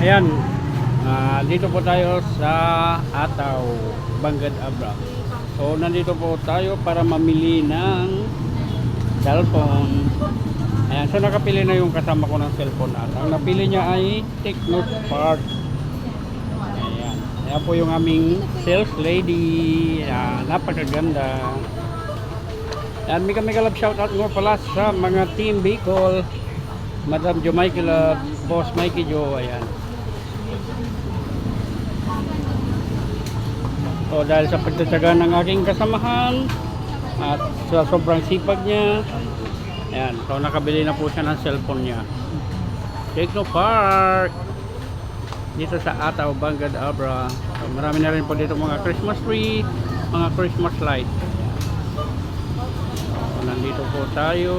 Ayan, ah, dito po tayo sa Ataw, Bangad Abra. So, nandito po tayo para mamili ng cellphone. Ayan, so nakapili na yung kasama ko ng cellphone at ang napili niya ay Tecno Spark. Ayan, ayan po yung aming sales lady. Ayan, napakaganda. Ayan, mega mega love shoutout mo pala sa mga team Bicol. Madam Jo Love, Boss Mikey Jo, ayan. O dahil sa pagtatsaga ng aking kasamahan at sa sobrang sipag niya, ayan, so nakabili na po siya ng cellphone niya. Techno Park! Dito sa Ataw, Bangad, Abra. So, marami na rin po dito mga Christmas tree, mga Christmas light. So, nandito po tayo